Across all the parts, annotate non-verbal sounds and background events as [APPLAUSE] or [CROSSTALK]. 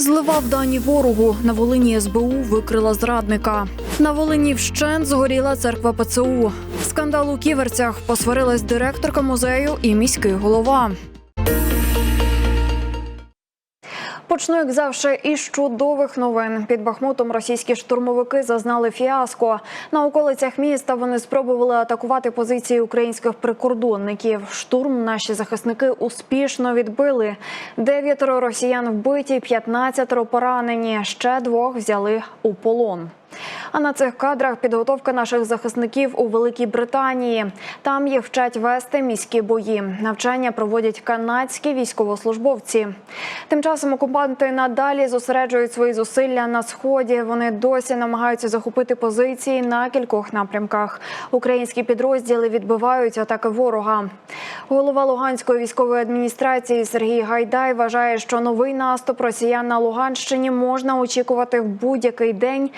Зливав дані ворогу. На Волині СБУ викрила зрадника. На Волині вщент згоріла церква ПЦУ. Скандал у ківерцях посварилась директорка музею і міський голова. Почну, як завжди, із чудових новин. Під Бахмутом російські штурмовики зазнали фіаско. На околицях міста вони спробували атакувати позиції українських прикордонників. Штурм наші захисники успішно відбили. Дев'ятеро росіян вбиті, 15 поранені. Ще двох взяли у полон. А на цих кадрах підготовка наших захисників у Великій Британії. Там їх вчать вести міські бої. Навчання проводять канадські військовослужбовці. Тим часом окупанти надалі зосереджують свої зусилля на сході. Вони досі намагаються захопити позиції на кількох напрямках. Українські підрозділи відбивають атаки ворога. Голова Луганської військової адміністрації Сергій Гайдай вважає, що новий наступ росіян на Луганщині можна очікувати в будь-який день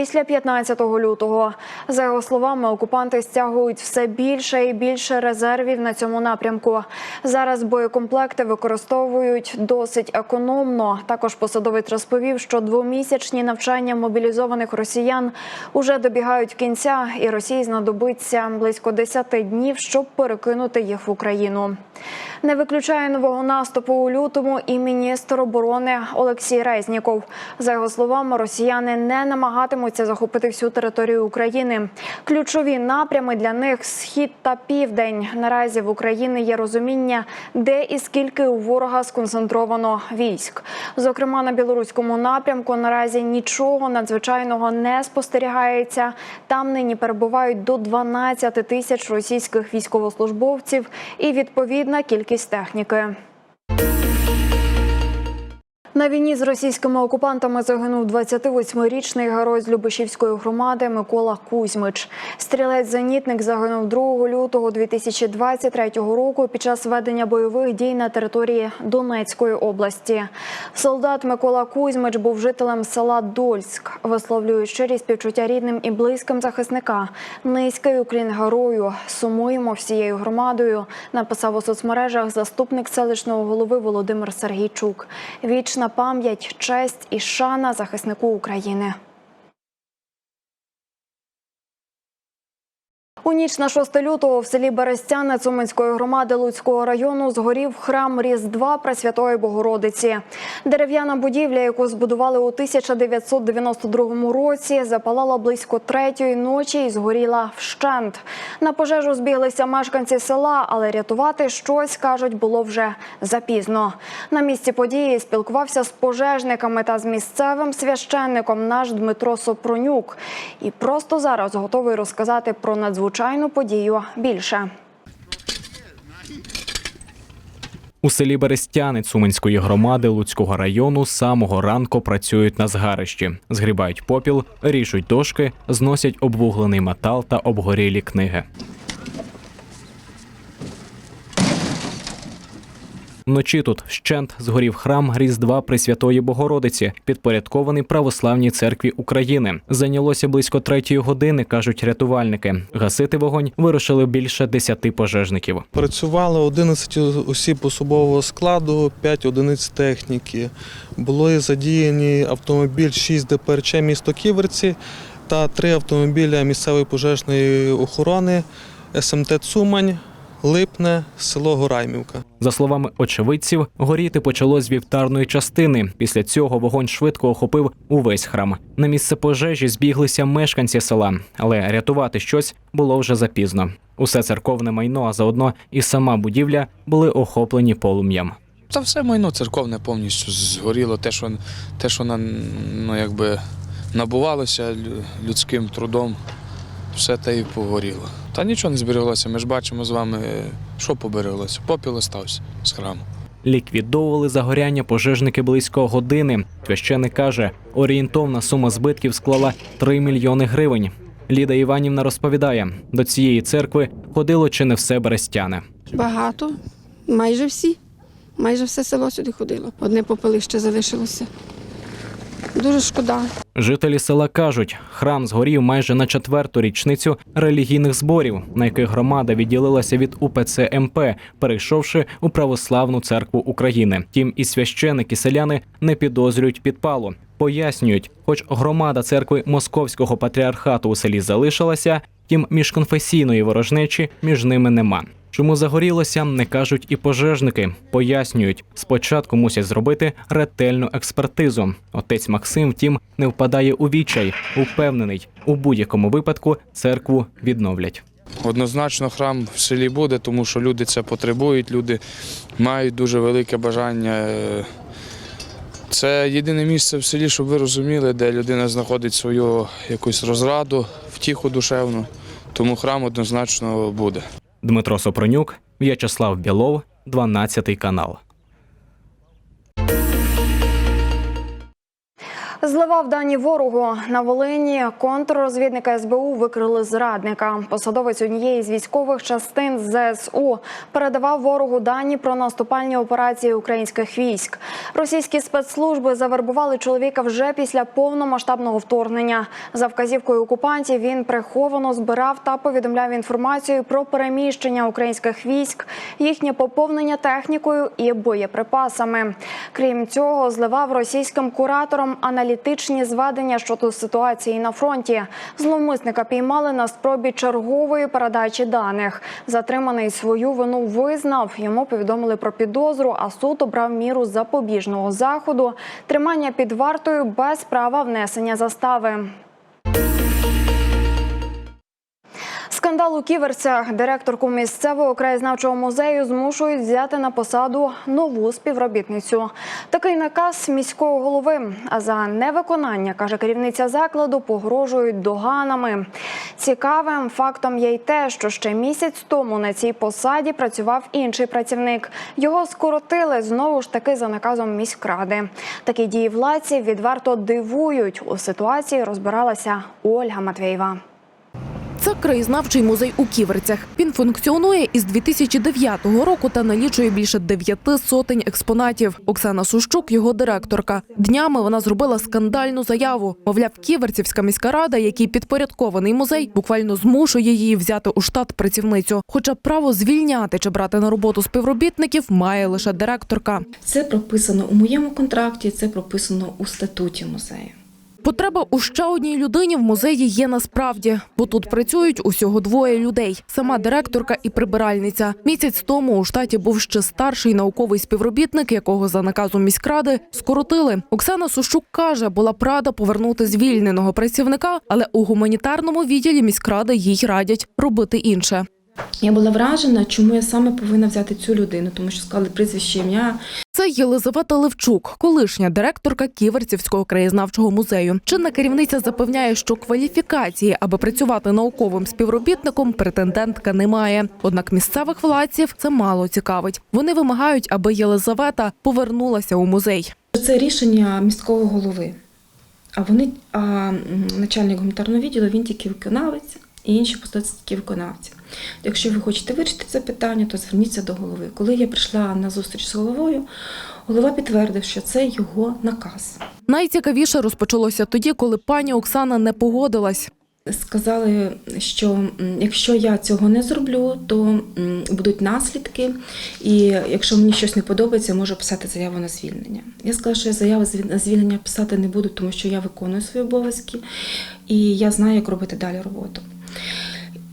після 15 лютого. За його словами, окупанти стягують все більше і більше резервів на цьому напрямку. Зараз боєкомплекти використовують досить економно. Також посадовець розповів, що двомісячні навчання мобілізованих росіян уже добігають кінця, і Росії знадобиться близько 10 днів, щоб перекинути їх в Україну. Не виключає нового наступу у лютому і міністр оборони Олексій Резніков. За його словами, росіяни не намагатимуться захопити всю територію України. Ключові напрями для них схід та південь. Наразі в Україні є розуміння, де і скільки у ворога сконцентровано військ. Зокрема, на білоруському напрямку наразі нічого надзвичайного не спостерігається. Там нині перебувають до 12 тисяч російських військовослужбовців і відповідна кількість техніки. На війні з російськими окупантами загинув 28-річний герой з Любишівської громади Микола Кузьмич. Стрілець-зенітник загинув 2 лютого 2023 року під час ведення бойових дій на території Донецької області. Солдат Микола Кузьмич був жителем села Дольськ. Висловлює щирі співчуття рідним і близьким захисника. Низький уклін герою. Сумуємо всією громадою. Написав у соцмережах заступник селищного голови Володимир Сергійчук. Вічна пам'ять, честь і шана захиснику України. У ніч на 6 лютого в селі Берестяне Цуманської громади Луцького району згорів храм Різдва Пресвятої Богородиці. Дерев'яна будівля, яку збудували у 1992 році, запалала близько третьої ночі і згоріла вщент. На пожежу збіглися мешканці села, але рятувати щось, кажуть, було вже запізно. На місці події спілкувався з пожежниками та з місцевим священником наш Дмитро Сопронюк. І просто зараз готовий розказати про надзвичайну подію більше. У селі Берестяни Цуманської громади Луцького району з самого ранку працюють на згарищі, згрібають попіл, ріжуть дошки, зносять обвуглений метал та обгорілі книги. Вночі тут вщент згорів храм Різдва Пресвятої Богородиці, підпорядкований православній церкві України. Зайнялося близько третьої години, кажуть рятувальники. Гасити вогонь вирушили більше десяти пожежників. Працювало 11 осіб особового складу, 5 одиниць техніки. Були задіяні автомобіль 6 ДПРЧ місто Ківерці та 3 автомобіля місцевої пожежної охорони СМТ Цумань, Липне, село Гораймівка. За словами очевидців, горіти почало з вівтарної частини. Після цього вогонь швидко охопив увесь храм. На місце пожежі збіглися мешканці села, але рятувати щось було вже запізно. Усе церковне майно, а заодно і сама будівля були охоплені полум'ям. Та все майно церковне повністю згоріло. Те, що, те, що на, ну, якби набувалося людським трудом, все те і погоріло. Та нічого не збереглося. Ми ж бачимо з вами, що побереглося. Попіл остався з храму. Ліквідовували загоряння пожежники близько години. Священик каже, орієнтовна сума збитків склала 3 мільйони гривень. Ліда Іванівна розповідає, до цієї церкви ходило чи не все берестяне. Багато, майже всі. Майже все село сюди ходило. Одне попелище залишилося. Дуже шкода. Жителі села кажуть, храм згорів майже на четверту річницю релігійних зборів, на яких громада відділилася від УПЦ МП, перейшовши у православну церкву України. Тім і священики селяни не підозрюють підпалу. Пояснюють, хоч громада церкви Московського патріархату у селі залишилася, тім міжконфесійної ворожнечі між ними нема. Чому загорілося, не кажуть і пожежники. Пояснюють, спочатку мусять зробити ретельну експертизу. Отець Максим, втім, не впадає у відчай, упевнений, у будь-якому випадку церкву відновлять. Однозначно храм в селі буде, тому що люди це потребують, люди мають дуже велике бажання. Це єдине місце в селі, щоб ви розуміли, де людина знаходить свою якусь розраду, втіху душевну. Тому храм однозначно буде. Дмитро Сопронюк, В'ячеслав Білов, 12 канал. Зливав дані ворогу на Волині. Контррозвідника СБУ викрили зрадника. Посадовець однієї з військових частин ЗСУ передавав ворогу дані про наступальні операції українських військ. Російські спецслужби завербували чоловіка вже після повномасштабного вторгнення. За вказівкою окупантів він приховано збирав та повідомляв інформацію про переміщення українських військ, їхнє поповнення технікою і боєприпасами. Крім цього, зливав російським кураторам аналітичні зведення щодо ситуації на фронті. Зловмисника піймали на спробі чергової передачі даних. Затриманий свою вину визнав. Йому повідомили про підозру, а суд обрав міру запобіжного заходу, тримання під вартою без права внесення застави. Скандал у ківерцях директорку місцевого краєзнавчого музею змушують взяти на посаду нову співробітницю. Такий наказ міського голови. А за невиконання каже керівниця закладу, погрожують доганами. Цікавим фактом є й те, що ще місяць тому на цій посаді працював інший працівник. Його скоротили знову ж таки за наказом міськради. Такі дії владців відверто дивують. У ситуації розбиралася Ольга Матвєєва. Це краєзнавчий музей у Ківерцях. Він функціонує із 2009 року та налічує більше дев'яти сотень експонатів. Оксана Сущук, його директорка. Днями вона зробила скандальну заяву. Мовляв, Ківерцівська міська рада, який підпорядкований музей, буквально змушує її взяти у штат працівницю. Хоча право звільняти чи брати на роботу співробітників має лише директорка. Це прописано у моєму контракті, це прописано у статуті музею. Потреба у ще одній людині в музеї є насправді, бо тут працюють усього двоє людей: сама директорка і прибиральниця. Місяць тому у штаті був ще старший науковий співробітник, якого за наказом міськради скоротили. Оксана Сущук каже, була б рада повернути звільненого працівника, але у гуманітарному відділі міськради їй радять робити інше. Я була вражена, чому я саме повинна взяти цю людину, тому що сказали прізвище ім'я. Це Єлизавета Левчук, колишня директорка Ківерцівського краєзнавчого музею. Чинна керівниця запевняє, що кваліфікації, аби працювати науковим співробітником, претендентка не має. Однак місцевих владців це мало цікавить. Вони вимагають, аби Єлизавета повернулася у музей. Це рішення міського голови. А вони, а начальник гуманітарного відділу, він тільки виконавець, і інші тільки виконавці. Якщо ви хочете вирішити це питання, то зверніться до голови. Коли я прийшла на зустріч з головою, голова підтвердив, що це його наказ. Найцікавіше розпочалося тоді, коли пані Оксана не погодилась. Сказали, що якщо я цього не зроблю, то будуть наслідки, і якщо мені щось не подобається, можу писати заяву на звільнення. Я сказала, що я заяву на звільнення писати не буду, тому що я виконую свої обов'язки і я знаю, як робити далі роботу.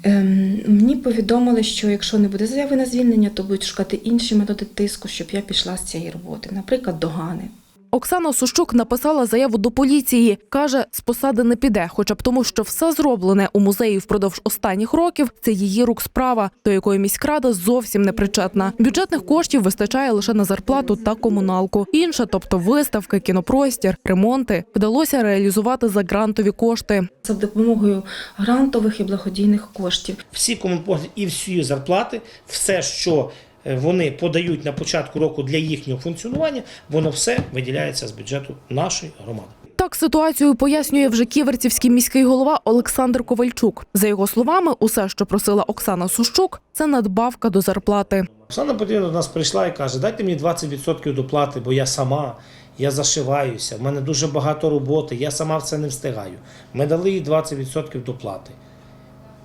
Ем, мені повідомили, що якщо не буде заяви на звільнення, то будуть шукати інші методи тиску, щоб я пішла з цієї роботи, наприклад, догани. Оксана Сущук написала заяву до поліції. Каже, з посади не піде, хоча б тому, що все зроблене у музеї впродовж останніх років це її рук справа, до якої міськрада зовсім не причетна. Бюджетних коштів вистачає лише на зарплату та комуналку. Інше, тобто виставки, кінопростір, ремонти, вдалося реалізувати за грантові кошти. За допомогою грантових і благодійних коштів. всі комунпослуги і всі зарплати, все, що вони подають на початку року для їхнього функціонування, воно все виділяється з бюджету нашої громади. Так Так ситуацію пояснює вже ківерцівський міський голова Олександр Ковальчук. За його словами, усе, що просила Оксана Сущук, це надбавка до зарплати. Оксана Петрівна до нас прийшла і каже: дайте мені 20% доплати, бо я сама, я зашиваюся, в мене дуже багато роботи, я сама в це не встигаю. Ми дали їй 20% доплати.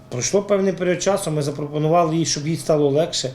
Пройшло певний період часу, ми запропонували їй, щоб їй стало легше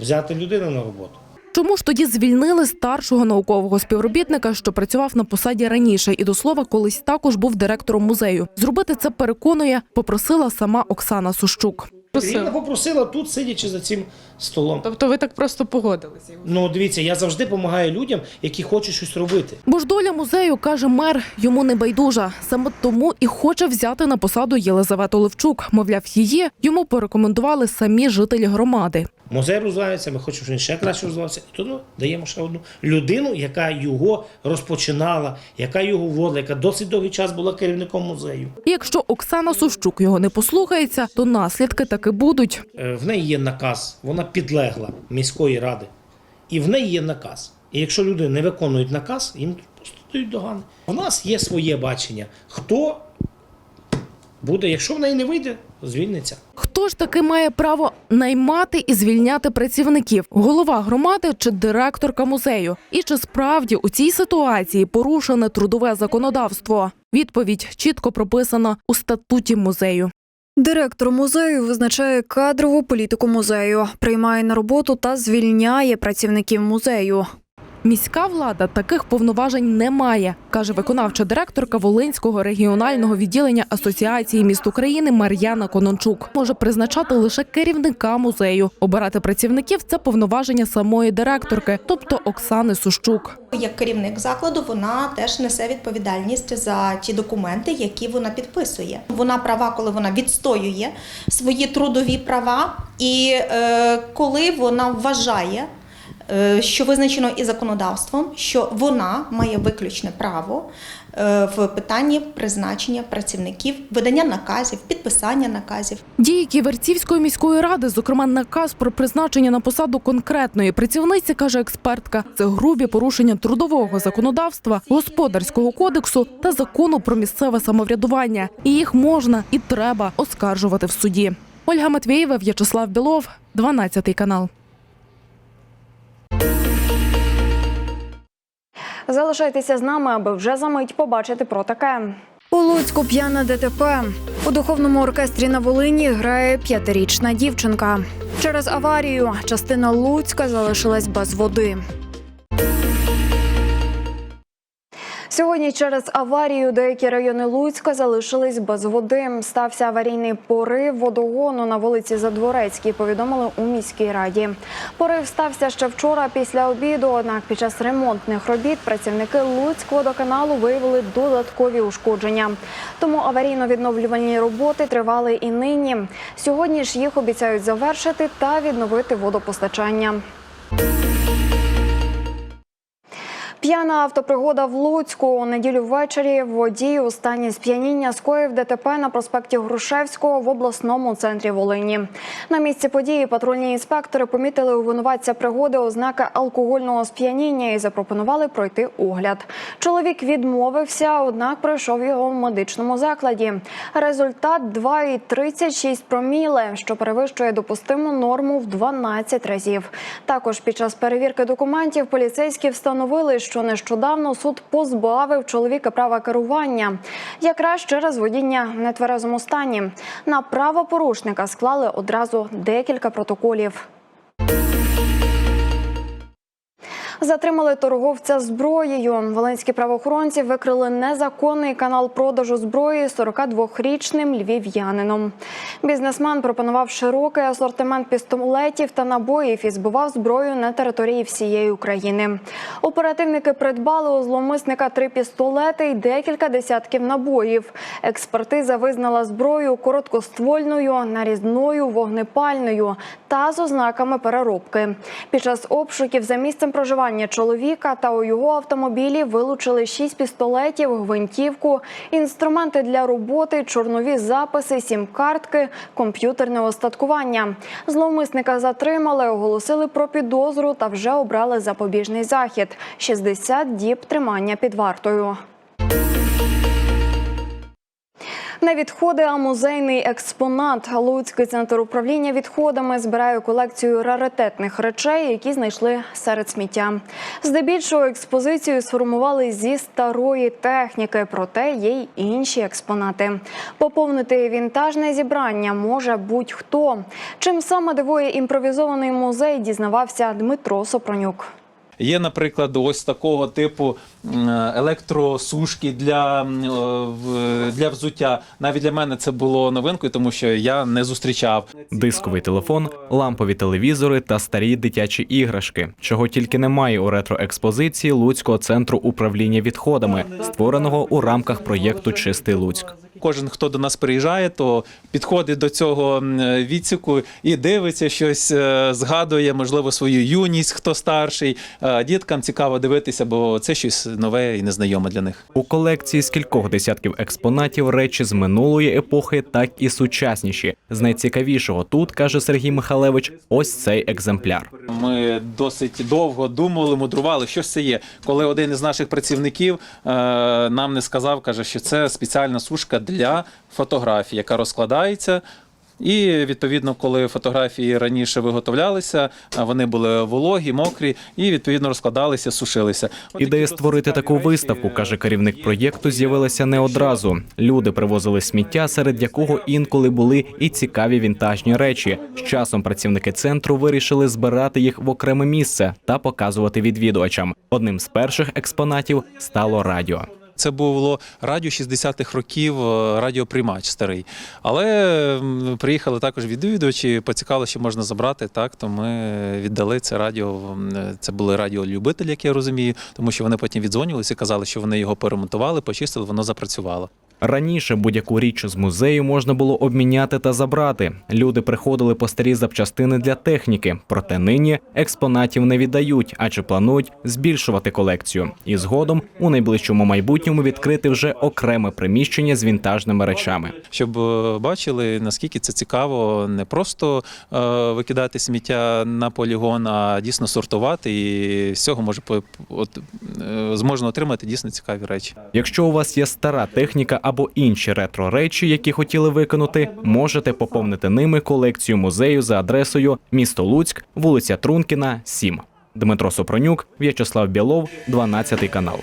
взяти людину на роботу. Чому ж тоді звільнили старшого наукового співробітника, що працював на посаді раніше, і до слова, колись також був директором музею? Зробити це переконує, попросила сама Оксана Сущук. Ірина попросила тут, сидячи за цим столом. Тобто ви так просто погодилися? Ну, дивіться, я завжди допомагаю людям, які хочуть щось робити. Бо ж доля музею каже мер, йому не байдужа. Саме тому і хоче взяти на посаду Єлизавету Левчук. Мовляв, її йому порекомендували самі жителі громади. Музей розвивається, ми хочемо, щоб він ще краще розвивався. І тому даємо ще одну людину, яка його розпочинала, яка його вводила, яка досить довгий час була керівником музею. І якщо Оксана Сущук його не послухається, то наслідки таки будуть. Е, В неї є наказ, вона підлегла міської ради. І в неї є наказ. І якщо люди не виконують наказ, їм просто дають догани. У нас є своє бачення. Хто буде, якщо в неї не вийде, звільниться. Хто ж таки має право наймати і звільняти працівників? Голова громади чи директорка музею? І чи справді у цій ситуації порушене трудове законодавство? Відповідь чітко прописана у статуті музею. Директор музею визначає кадрову політику музею, приймає на роботу та звільняє працівників музею. Міська влада таких повноважень не має, каже виконавча директорка Волинського регіонального відділення Асоціації міст України Мар'яна Конончук. Може призначати лише керівника музею. Обирати працівників це повноваження самої директорки, тобто Оксани Сущук. Як керівник закладу, вона теж несе відповідальність за ті документи, які вона підписує. Вона права, коли вона відстоює свої трудові права, і е, коли вона вважає, що визначено і законодавством, що вона має виключне право е, в питанні призначення працівників, видання наказів, підписання наказів. Дії Ківерцівської міської ради, зокрема наказ про призначення на посаду конкретної працівниці, каже експертка, це грубі порушення трудового законодавства, господарського кодексу та закону про місцеве самоврядування. І їх можна і треба оскаржувати в суді. Ольга Матвієва, В'ячеслав Білов, 12 канал. Залишайтеся з нами, аби вже за мить побачити про таке. У Луцьку п'яне ДТП. У духовному оркестрі на Волині грає п'ятирічна дівчинка. Через аварію частина Луцька залишилась без води. Сьогодні через аварію деякі райони Луцька залишились без води. Стався аварійний порив водогону на вулиці Задворецькій, повідомили у міській раді. Порив стався ще вчора після обіду. Однак під час ремонтних робіт працівники Луцькводоканалу виявили додаткові ушкодження. Тому аварійно-відновлювальні роботи тривали і нині. Сьогодні ж їх обіцяють завершити та відновити водопостачання. П'яна автопригода в Луцьку у неділю ввечері водій у стані сп'яніння скоїв ДТП на проспекті Грушевського в обласному центрі Волині. На місці події патрульні інспектори помітили у винуватця пригоди ознаки алкогольного сп'яніння і запропонували пройти огляд. Чоловік відмовився, однак пройшов його в медичному закладі. Результат 2,36 проміле, що перевищує допустиму норму в 12 разів. Також під час перевірки документів поліцейські встановили, що нещодавно суд позбавив чоловіка права керування, якраз через водіння в нетверезому стані. На правопорушника склали одразу декілька протоколів. Затримали торговця зброєю. Волинські правоохоронці викрили незаконний канал продажу зброї 42-річним львів'янином. Бізнесмен пропонував широкий асортимент пістолетів та набоїв і збивав зброю на території всієї України. Оперативники придбали у зловмисника три пістолети і декілька десятків набоїв. Експертиза визнала зброю короткоствольною, нарізною, вогнепальною та з ознаками переробки. Під час обшуків за місцем проживання чоловіка та у його автомобілі вилучили шість пістолетів, гвинтівку, інструменти для роботи, чорнові записи, сім-картки, комп'ютерне остаткування. Зловмисника затримали, оголосили про підозру та вже обрали запобіжний захід 60 діб тримання під вартою. Не відходи, а музейний експонат. Луцький центр управління відходами збирає колекцію раритетних речей, які знайшли серед сміття. Здебільшого експозицію сформували зі старої техніки, проте є й інші експонати. Поповнити вінтажне зібрання може будь-хто. Чим саме дивує імпровізований музей, дізнавався Дмитро Сопронюк. Є, наприклад, ось такого типу електросушки для, е, для взуття. Навіть для мене це було новинкою, тому що я не зустрічав. Дисковий телефон, лампові телевізори та старі дитячі іграшки, чого тільки немає у ретроекспозиції Луцького центру управління відходами, створеного у рамках проєкту Чистий Луцьк. Кожен, хто до нас приїжджає, то підходить до цього м, відсіку і дивиться щось, е, згадує, можливо, свою юність, хто старший. Е, Діткам цікаво дивитися, бо це щось нове і незнайоме для них. У колекції з кількох десятків експонатів речі з минулої епохи, так і сучасніші. З найцікавішого тут каже Сергій Михалевич, ось цей екземпляр. Ми досить довго думали, мудрували, що ж це є. Коли один із наших працівників е, нам не сказав, каже, що це спеціальна сушка для фотографій, яка розкладається. І відповідно, коли фотографії раніше виготовлялися, вони були вологі, мокрі, і відповідно розкладалися, сушилися. Ідея створити таку виставку, каже керівник проєкту, з'явилася не одразу. Люди привозили сміття, серед якого інколи були і цікаві вінтажні речі. З часом працівники центру вирішили збирати їх в окреме місце та показувати відвідувачам. Одним з перших експонатів стало радіо. Це було радіо 60-х років, е, радіоприймач старий. Але приїхали також відвідувачі, поцікавили, що можна забрати. Так, то ми віддали це радіо. е, Це були радіолюбителі, як я розумію, тому що вони потім віддзвонювалися і казали, що вони його перемонтували, почистили, воно запрацювало. Раніше будь-яку річ з музею можна було обміняти та забрати. Люди приходили по старі запчастини для техніки, проте нині експонатів не віддають, адже планують збільшувати колекцію. І згодом у найближчому майбутньому відкрити вже окреме приміщення з вінтажними речами. Щоб е, бачили, наскільки це цікаво, не просто е, викидати сміття на полігон, а дійсно сортувати, і з цього може от, е, зможна отримати дійсно цікаві речі. Якщо у вас є стара техніка або інші ретро речі, які хотіли виконати, можете поповнити ними колекцію музею за адресою місто Луцьк, вулиця Трункіна, 7. Дмитро Сопронюк, В'ячеслав Білов, 12 канал.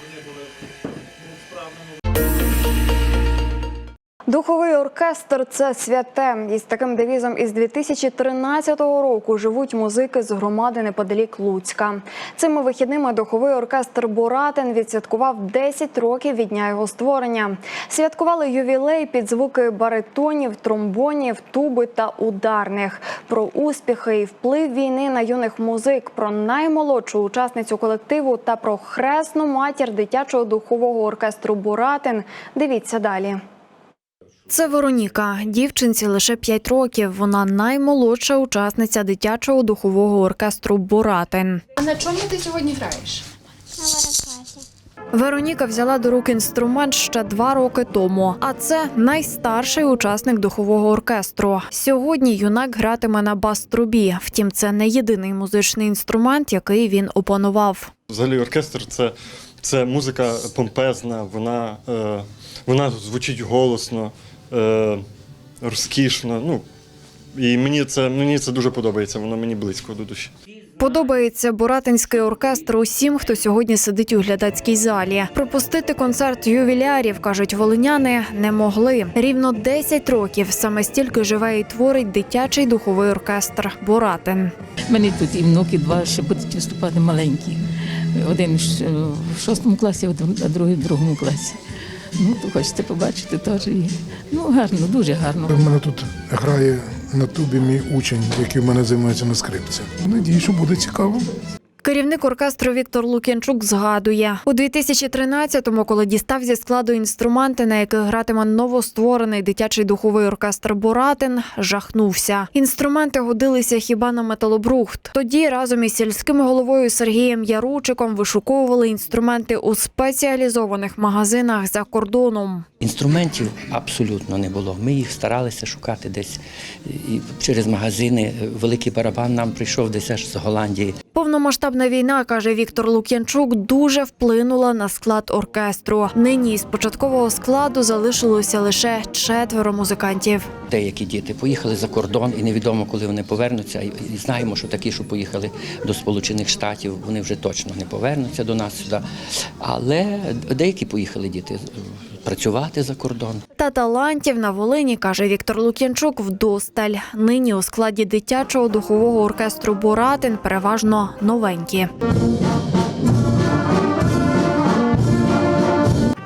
Духовий оркестр це святе. Із таким девізом із 2013 року живуть музики з громади неподалік Луцька. Цими вихідними духовий оркестр Буратин відсвяткував 10 років від дня його створення. Святкували ювілей під звуки баритонів, тромбонів, туби та ударних. Про успіхи і вплив війни на юних музик, про наймолодшу учасницю колективу та про хресну матір дитячого духового оркестру Буратин. Дивіться далі. Це Вероніка. Дівчинці лише 5 років. Вона наймолодша учасниця дитячого духового оркестру Буратин. А на чому ти сьогодні граєш? Вероніка взяла до рук інструмент ще два роки тому. А це найстарший учасник духового оркестру. Сьогодні юнак гратиме на бас-трубі. Втім, це не єдиний музичний інструмент, який він опанував. Взагалі оркестр це, це музика помпезна, вона, е, вона звучить голосно, е, розкішно. Ну, і мені це, мені це дуже подобається, воно мені близько до душі. Подобається буратинський оркестр усім, хто сьогодні сидить у глядацькій залі. Пропустити концерт ювілярів, кажуть волиняни, не могли. Рівно 10 років саме стільки живе і творить дитячий духовий оркестр Буратин. У мене тут і внуки два ще будуть виступати маленькі. Один в шостому класі, а другий в другому класі. Ну, то хочете побачити теж. І, ну, гарно, дуже гарно. У мене тут грає на тубі мій учень, який в мене займається на скрипці. Надію, що буде цікаво. Керівник оркестру Віктор Лук'янчук згадує у 2013-му, коли дістав зі складу інструменти, на яких гратиме новостворений дитячий духовий оркестр Буратин, жахнувся. Інструменти годилися хіба на металобрухт. Тоді разом із сільським головою Сергієм Яручиком вишуковували інструменти у спеціалізованих магазинах за кордоном. Інструментів абсолютно не було. Ми їх старалися шукати десь через магазини. Великий барабан нам прийшов десь аж з Голландії. Повномасштабне Повномасштабна війна, каже Віктор Лук'янчук, дуже вплинула на склад оркестру. Нині з початкового складу залишилося лише четверо музикантів. Деякі діти поїхали за кордон і невідомо, коли вони повернуться. І знаємо, що такі, що поїхали до Сполучених Штатів, вони вже точно не повернуться до нас сюди. Але деякі поїхали діти працювати за кордон. Та талантів на Волині, каже Віктор Лук'янчук, вдосталь. Нині у складі дитячого духового оркестру Буратин переважно новенькі.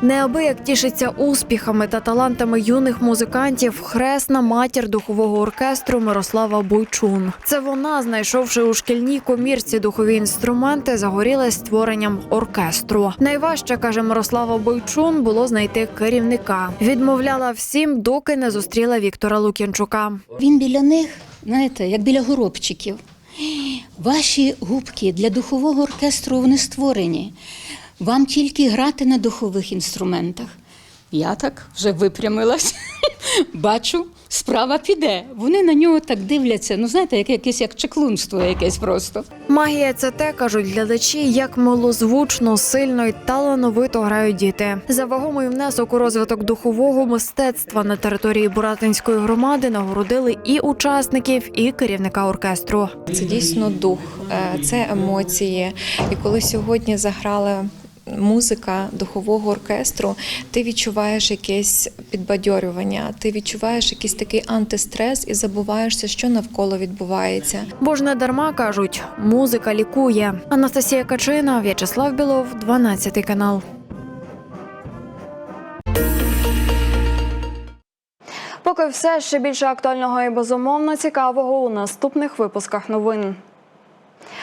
Неабияк тішиться успіхами та талантами юних музикантів хресна матір духового оркестру Мирослава Бойчун. Це вона, знайшовши у шкільній комірці духові інструменти, загорілась створенням оркестру. Найважче каже Мирослава Бойчун було знайти керівника. Відмовляла всім, доки не зустріла Віктора Лук'янчука. Він біля них, знаєте, як біля горобчиків. Ваші губки для духового оркестру вони створені. Вам тільки грати на духових інструментах. Я так вже випрямилась. [LAUGHS] Бачу, справа піде. Вони на нього так дивляться. Ну, знаєте, як якесь як чеклунство якесь просто. Магія це те, кажуть глядачі, як милозвучно, сильно і талановито грають діти. За вагомий внесок у розвиток духового мистецтва на території Буратинської громади нагородили і учасників, і керівника оркестру. Це дійсно дух, е, це емоції. І коли сьогодні заграла музика духового оркестру, ти відчуваєш якесь підбадьорювання, ти відчуваєш якийсь такий антистрес і забуваєшся, що навколо відбувається. Бо ж не дарма кажуть, музика лікує. Анастасія Качина, В'ячеслав Білов, 12 канал. Поки все ще більше актуального і безумовно цікавого у наступних випусках новин.